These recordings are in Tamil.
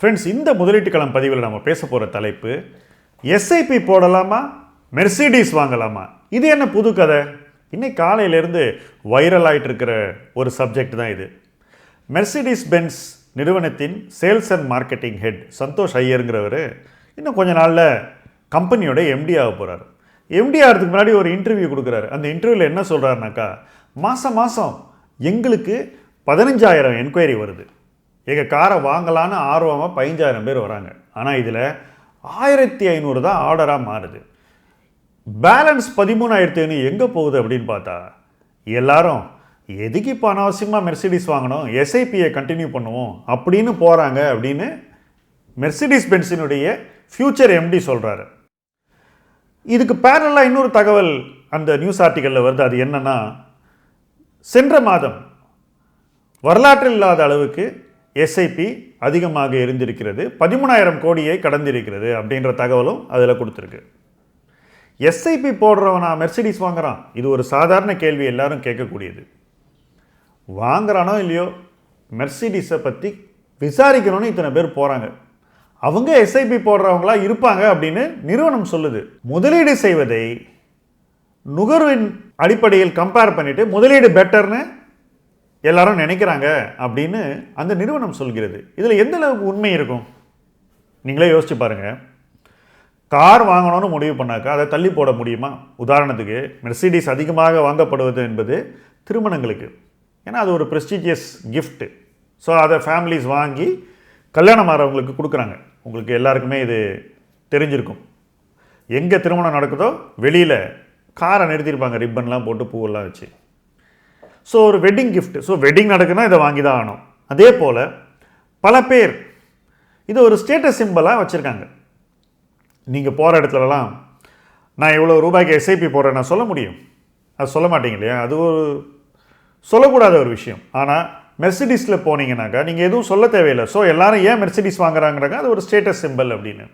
ஃப்ரெண்ட்ஸ் இந்த முதலீட்டு களம் பதிவில் நம்ம பேச போகிற தலைப்பு எஸ்ஐபி போடலாமா மெர்சிடிஸ் வாங்கலாமா? இது என்ன புது கதை? இன்னைக்கு காலையிலேருந்து வைரல் ஆயிட்டு இருக்கிற ஒரு சப்ஜெக்ட் தான் இது. மெர்சிடிஸ் பென்ஸ் நிறுவனத்தின் sales and marketing head Santhosh ஐயருங்கிறவர் இன்னும் கொஞ்ச நாளில் கம்பெனியோட எம்டி ஆக போகிறார் எம்டி ஆகிறதுக்கு முன்னாடி ஒரு இன்டர்வியூ கொடுக்குறாரு. அந்த இன்டர்வியூவில் என்ன சொல்கிறாருனாக்கா மாதம் மாதம் எங்களுக்கு பதினஞ்சாயிரம் என்கொயரி வருது. எங்கள் காரை வாங்கலான்னு ஆர்வமாக பதினஞ்சாயிரம் பேர் வராங்க. ஆனால் இதில் ஆயிரத்தி ஐநூறு தான் ஆர்டராக மாறுது. பேலன்ஸ் பதிமூணாயிரத்தி ஐநூறு எங்கே போகுது அப்படின்னு பார்த்தா எல்லாரும் எதுக்கு இப்போ அனாவசியமாக மெர்சிடிஸ் வாங்கணும் எஸ்ஐபியை கண்டினியூ பண்ணுவோம் அப்படின்னு போகிறாங்க அப்படின்னு மெர்சிடிஸ் பென்ஸினுடைய ஃப்யூச்சர் எம்டி சொல்கிறாரு இதுக்கு பேரலாக இன்னொரு தகவல் அந்த நியூஸ் ஆர்டிக்கலில் வருது. அது என்னென்னா சென்ற மாதம் வரலாற்றில் இல்லாத அளவுக்கு எஸ்ஐபி அதிகமாக இருந்திருக்கிறது. பதிமூணாயிரம் கோடியை கடந்திருக்கிறது அப்படின்ற தகவலும் அதில் கொடுத்துருக்கு. எஸ்ஐபி போடுறவனா மெர்சிடிஸ் வாங்குறான்? இது ஒரு சாதாரண கேள்வி எல்லாரும் கேட்கக்கூடியது. வாங்குறானோ இல்லையோ மெர்சிடிஸை பற்றி விசாரிக்கணும்னு இத்தனை பேர் போகிறாங்க அவங்க எஸ்ஐபி போடுறவங்களா இருப்பாங்க அப்படின்னு நிறுவனம் சொல்லுது. முதலீடு செய்வதை நுகர்வின் அடிப்படையில் கம்பேர் பண்ணிட்டு முதலீடு பெட்டர்னு எல்லாரும் நினைக்கிறாங்க அப்படின்னு அந்த நிறுவனம் சொல்கிறது. இதில் எந்த அளவுக்கு உண்மை இருக்கும்? நீங்களே யோசிச்சு பாருங்கள் கார் வாங்கணும்னு முடிவு பண்ணாக்கா அதை தள்ளி போட முடியுமா? உதாரணத்துக்கு மெர்சிடிஸ் அதிகமாக வாங்கப்படுவது என்பது திருமணங்களுக்கு. ஏன்னா அது ஒரு ப்ரெஸ்டீஜியஸ் கிஃப்ட்டு ஸோ அதை ஃபேமிலிஸ் வாங்கி கல்யாணம் ஆகிறவங்களுக்கு கொடுக்குறாங்க. உங்களுக்கு எல்லாருக்குமே இது தெரிஞ்சிருக்கும். எங்கே திருமணம் நடக்குதோ வெளியில் காரை நிறுத்தியிருப்பாங்க ரிப்பன்லாம் போட்டு பூவெல்லாம் வச்சு. ஸோ ஒரு வெட்டிங் கிஃப்ட்டு ஸோ வெட்டிங் நடக்குன்னா இதை வாங்கி தான் ஆகணும். அதே போல் பல பேர் இது ஒரு ஸ்டேட்டஸ் சிம்பிளாக வச்சுருக்காங்க. நீங்கள் போகிற இடத்துலலாம் நான் இவ்வளோ ரூபாய்க்கு எஸ்ஐபி போடுறேன் நான் சொல்ல முடியும்? அது சொல்ல மாட்டீங்க இல்லையா? அது ஒரு சொல்லக்கூடாத ஒரு விஷயம். ஆனால் மெர்சிடிஸில் போனீங்கன்னாக்கா நீங்கள் எதுவும் சொல்ல தேவையில்லை. ஸோ எல்லோரும் ஏன் மெர்சிடிஸ் வாங்குறாங்கிறாங்க அது ஒரு ஸ்டேட்டஸ் சிம்பிள் அப்படின்னு.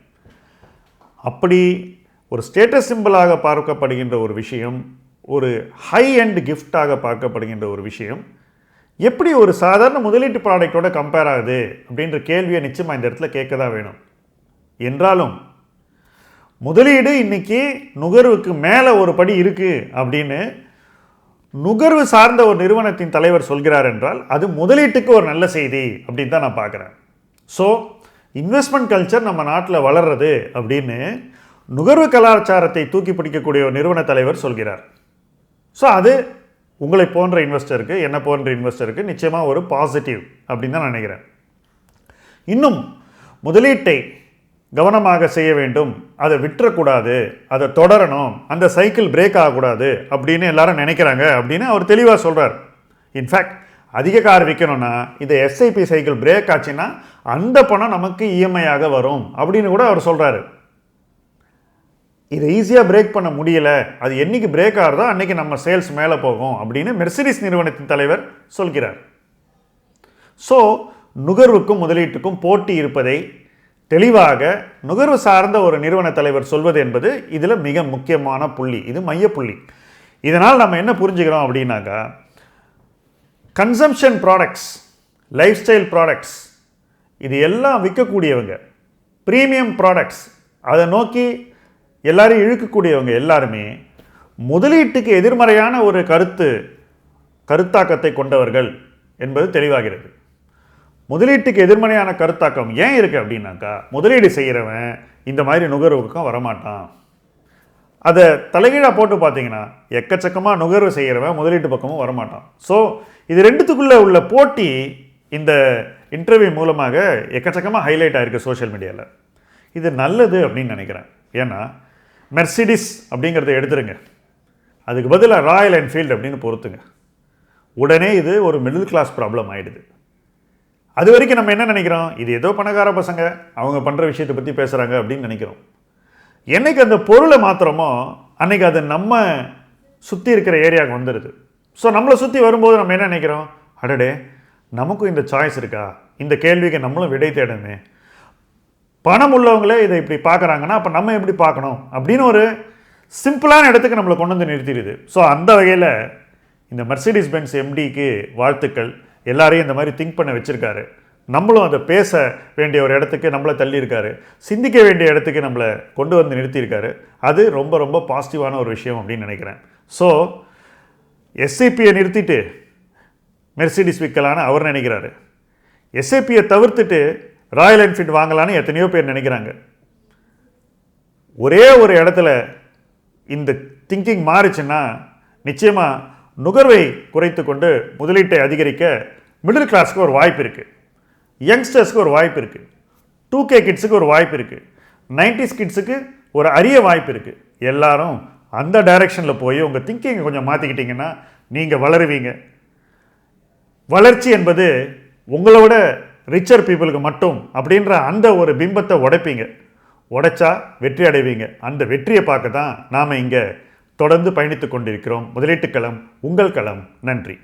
அப்படி ஒரு ஸ்டேட்டஸ் சிம்பிளாக பார்க்கப்படுகின்ற ஒரு விஷயம் ஒரு ஹை அண்ட் கிஃப்டாக பார்க்கப்படுகின்ற ஒரு விஷயம். எப்படி ஒரு சாதாரண முதலீட்டு ப்ராடக்ட்டோட கம்பேர் ஆகுது? அப்படின்ற கேள்வியை நிச்சயமாக இந்த இடத்துல கேட்க தான் வேணும். என்றாலும் முதலீடு இன்றைக்கி நுகர்வுக்கு மேலே ஒரு படி இருக்குது அப்படின்னு நுகர்வு சார்ந்த ஒரு நிறுவனத்தின் தலைவர் சொல்கிறார் என்றால் அது முதலீட்டுக்கு ஒரு நல்ல செய்தி அப்படின்னு தான் நான் பார்க்குறேன். ஸோ இன்வெஸ்ட்மெண்ட் கல்ச்சர் நம்ம நாட்டில் வளர்றது அப்படின்னு நுகர்வு கலாச்சாரத்தை தூக்கி பிடிக்கக்கூடிய ஒரு நிறுவன தலைவர் சொல்கிறார். ஸோ அது உங்களை போன்ற இன்வெஸ்டருக்கு என்ன போன்ற இன்வெஸ்டருக்கு நிச்சயமாக ஒரு பாசிட்டிவ் அப்படின்னு தான் நினைக்கிறேன். இன்னும் முதலீட்டை கவனமாக செய்ய வேண்டும். அதை விட்டுறக்கூடாது. அதை தொடரணும். அந்த சைக்கிள் பிரேக் ஆகக்கூடாது அப்படின்னு எல்லாரும் நினைக்கிறாங்க அப்படின்னு அவர் தெளிவாக சொல்கிறார் இன்ஃபேக்ட் அதிக கார் விற்கணும்னா இந்த எஸ்ஐபி சைக்கிள் பிரேக் ஆச்சுன்னா அந்த பணம் நமக்கு இஎம்ஐயாக வரும் அப்படின்னு கூட அவர் சொல்கிறாரு இதை ஈஸியாக பிரேக் பண்ண முடியல. அது என்னைக்கு பிரேக் ஆகிறதோ அன்னைக்கு நம்ம சேல்ஸ் மேலே போகும் அப்படின்னு மெர்சிடிஸ் நிறுவனத்தின் தலைவர் சொல்கிறார். ஸோ நுகர்வுக்கும் முதலீட்டுக்கும் போட்டி இருப்பதை தெளிவாக நுகர்வு சார்ந்த ஒரு நிறுவன தலைவர் சொல்வது என்பது இதில் மிக முக்கியமான புள்ளி. இது மையப்புள்ளி இதனால் நம்ம என்ன புரிஞ்சுக்கிறோம் அப்படின்னாக்கா consumption products lifestyle products இது எல்லாம் விற்கக்கூடியவங்க ப்ரீமியம் ப்ராடக்ட்ஸ் அதை நோக்கி எல்லாரையும் இழுக்கக்கூடியவங்க எல்லாருமே முதலீட்டுக்கு எதிர்மறையான ஒரு கருத்து கருத்தாக்கத்தை கொண்டவர்கள் என்பது தெளிவாகிறது. முதலீட்டுக்கு எதிர்மறையான கருத்தாக்கம் ஏன் இருக்குது அப்படின்னாக்கா முதலீடு செய்கிறவன் இந்த மாதிரி நுகர்வுக்கும் வரமாட்டான். அதை தலைகீழாக போட்டு பார்த்தீங்கன்னா எக்கச்சக்கமாக நுகர்வு செய்கிறவன் முதலீட்டு பக்கமும் வரமாட்டான். ஸோ இது ரெண்டுத்துக்குள்ளே உள்ள போட்டி இந்த இன்டர்வியூ மூலமாக எக்கச்சக்கமாக ஹைலைட் ஆகிருக்கு சோஷியல் மீடியாவில் இது நல்லது அப்படின்னு நினைக்கிறேன். ஏன்னா மெர்சிடிஸ் அப்படிங்கிறத எடுத்துருங்க. அதுக்கு பதிலாக ராயல் என்ஃபீல்டு அப்படின்னு பொறுத்துங்க. உடனே இது ஒரு மிடில் கிளாஸ் ப்ராப்ளம் ஆகிடுது அது வரைக்கும் நம்ம என்ன நினைக்கிறோம்? இது ஏதோ பணக்கார பசங்க அவங்க பண்ணுற விஷயத்தை பற்றி பேசுகிறாங்க அப்படின்னு நினைக்கிறோம். என்னைக்கு அந்த பொருளை மாத்திரமோ அன்னைக்கு அது நம்ம சுற்றி இருக்கிற ஏரியாவுக்கு வந்துடுது ஸோ நம்மளை சுற்றி வரும்போது நம்ம என்ன நினைக்கிறோம்? அடடே நமக்கும் இந்த சாய்ஸ் இருக்கா? இந்த கேள்விக்கு நம்மளும் விடை தேடணுமே. பணம் உள்ளவங்களே இதை இப்படி பார்க்குறாங்கன்னா அப்போ நம்ம எப்படி பார்க்கணும்? அப்படின்னு ஒரு சிம்பிளான இடத்துக்கு நம்மளை கொண்டு வந்து நிறுத்திடுது. ஸோ அந்த வகையில் இந்த மெர்சிடிஸ் பென்ஸ் எம்டிக்கு வாழ்த்துக்கள். எல்லாரையும் இந்த மாதிரி திங்க் பண்ண வச்சுருக்காரு. நம்மளும் அதை பேச வேண்டிய ஒரு இடத்துக்கு நம்மளை தள்ளியிருக்காரு. சிந்திக்க வேண்டிய இடத்துக்கு நம்மளை கொண்டு வந்து நிறுத்தியிருக்காரு. அது ரொம்ப ரொம்ப பாசிட்டிவான ஒரு விஷயம் அப்படின்னு நினைக்கிறேன். ஸோ எஸ்ஐபியை நிறுத்திட்டு மெர்சிடிஸ் விற்கலான்னு அவர் நினைக்கிறாரு. எஸ்ஐபியை தவிர்த்துட்டு ராயல் என்ஃபீல்டு வாங்கலான்னு எத்தனையோ பேர் நினைக்கிறாங்க. ஒரே ஒரு இடத்துல இந்த திங்கிங் மாறுச்சுன்னா நிச்சயமாக நுகர்வை குறைத்து கொண்டு முதலீட்டை அதிகரிக்க மிடில் கிளாஸ்க்கு ஒரு வாய்ப்பு இருக்குது யங்ஸ்டர்ஸ்க்கு ஒரு வாய்ப்பு இருக்குது டூ கே கிட்ஸுக்கு ஒரு வாய்ப்பு இருக்குது நைன்டிஸ் கிட்ஸுக்கு ஒரு அரிய வாய்ப்பு இருக்குது எல்லாரும் அந்த டைரெக்ஷனில் போய் உங்கள் திங்கிங்கை கொஞ்சம் மாற்றிக்கிட்டிங்கன்னா நீங்கள் வளருவீங்க. வளர்ச்சி என்பது உங்களோட ரிச்சர் பீப்புளுக்கு மட்டும் அப்படின்ற அந்த ஒரு பிம்பத்தை உடைப்பீங்க. உடைச்சா வெற்றி அடைவீங்க. அந்த வெற்றியை பார்க்க தான் நாம் இங்கே தொடர்ந்து பயணித்து கொண்டிருக்கிறோம். முதலீட்டு களம் உங்கள் களம். நன்றி.